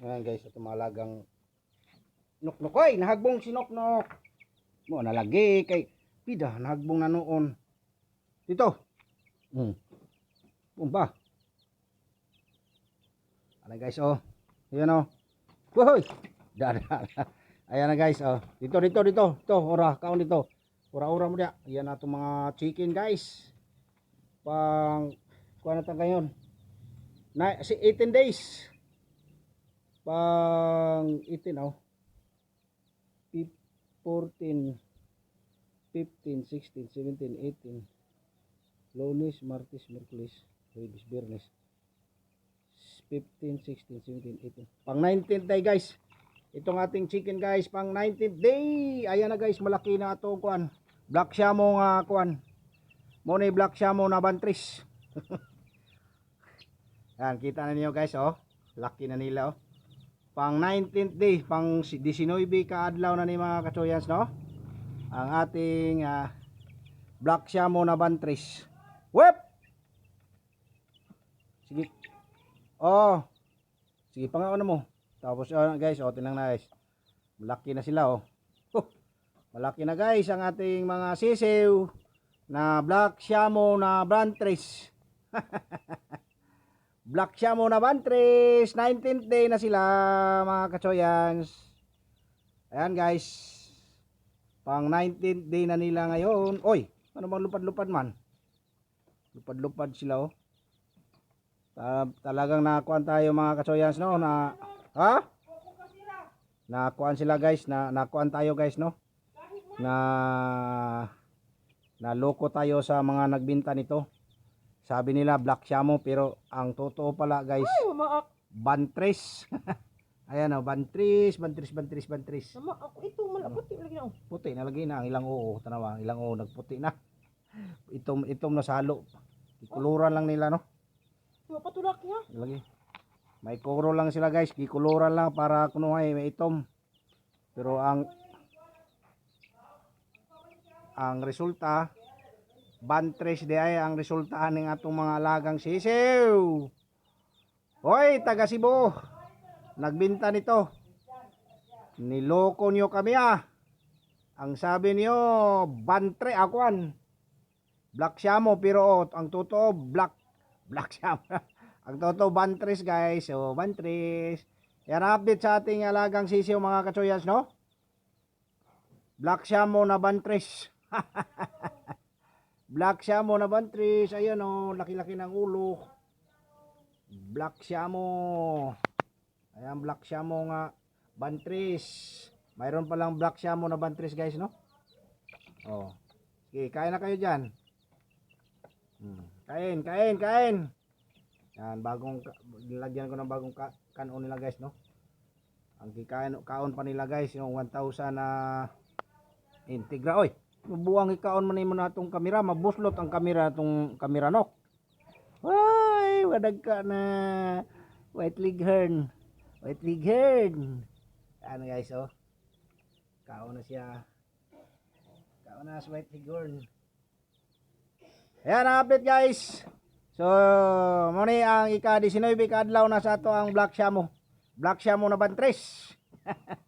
Ayan guys, ito mga lagang nuknuk. Oy, nahagbong si nuknuk. Mo nalagi kay pida nahagbong na noon. Dito. Hmm. Pumba. Ano guys, oh. Ayan oh. Woy! Dada. Ayan na guys, oh. Dito, dito, dito. Ito, ora, kaon dito. Ora-ora mo dia. Ayan na itong mga chicken guys. Pang, kuha na tayo ngayon. Na, si 18 days. Pang 18. Fif- 14, 15, 16, 17, 18. Lunes, Martes, Merkulis, Jueves, Biyernes. 15, 16, 17, 18. Pang 19th day guys. Itong ating chicken guys, pang 19th day. Ayan na guys, malaki na ito kuan. Black Shamo nga kuan. Mo ni Black Shamo na bantris. Yan, kita na niyo guys, oh. Laki na nila, oh. Pang 19th day, pang 19 kaadlaw na ni mga kachoyans, no? Ang ating ah, Black Shamo na bantris. Whip! Sige. Oh. Sige, pangaon mo. Tapos oh, guys, oh, tinang na guys. Malaki na sila, oh. Huh. Malaki na guys ang ating mga sisiw na Black Shamo na bantris. Black Shamo na bantris. 19th day na sila, mga kachoyans. Ayan guys. Pang 19th day na nila ngayon. Oy, ano bang lupad-lupad man? Lupad-lupad sila oh. Ta- talagang nakuan tayo mga kachoyans no na ha? Nakuan sila guys, na nakuan tayo guys no. Na naloko tayo sa mga nagbinta nito. Sabi nila black shamo pero ang totoo pala guys, Ay, maak. bantris. Ayan oh, bantris, bantris, bantris, bantris. Nama ako ito malaputi lagi na. Puti nalagay na ang ilang oo, tanawa, ang ilang oo nagputi na. Itom itom na salo. Ikuluran lang nila no. Di ba patulak niya? Lagi. May kuro lang sila guys, kikuluran lang para kunuhay may itom. Pero ang ang resulta bantres di ay ang resulta ng atong mga alagang sisiw. Hoy, taga Cebu. Nagbinta nito. Niloko niyo kami ah. Ang sabi niyo, bantre akuan. Black Shamo pero oh, ang totoo black black Shamo. ang totoo bantres guys. So bantres. Yan update sa ating alagang sisiw mga kachoyas no. Black Shamo na bantres. Black Shamo na bantres. Ayan oh, laki-laki ng ulo. Black Shamo. Ayan Black Shamo nga bantres. Mayroon palang Black Shamo na bantres guys no. Oh. Okay, kain na kayo dyan. Hmm. Kain, kain, kain. Yan, bagong, nilagyan ko ng bagong ka, kanon nila guys, no? Ang kikain, kaon pa nila guys, yung 1,000 na integra. Oy, buwang ikaon man mo na itong kamera, mabuslot ang kamera itong kamera, no? Ay, wadag ka na. White Leghorn. White Leghorn. Ano guys, oh. Kaon na siya. Kaon na sa White Leghorn. Ayan ang update guys. So, muna ang ika-19 kadlaw na sa ato ang Black Shamo. Black Shamo na bantres.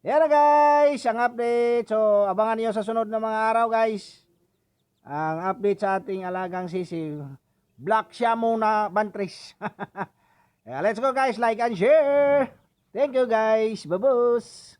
Ayan na guys, ang update. So, abangan niyo sa sunod na mga araw guys. Ang update sa ating alagang sisi. Black Shamo na bantres. yeah, let's go guys, like and share. Thank you guys. Babus.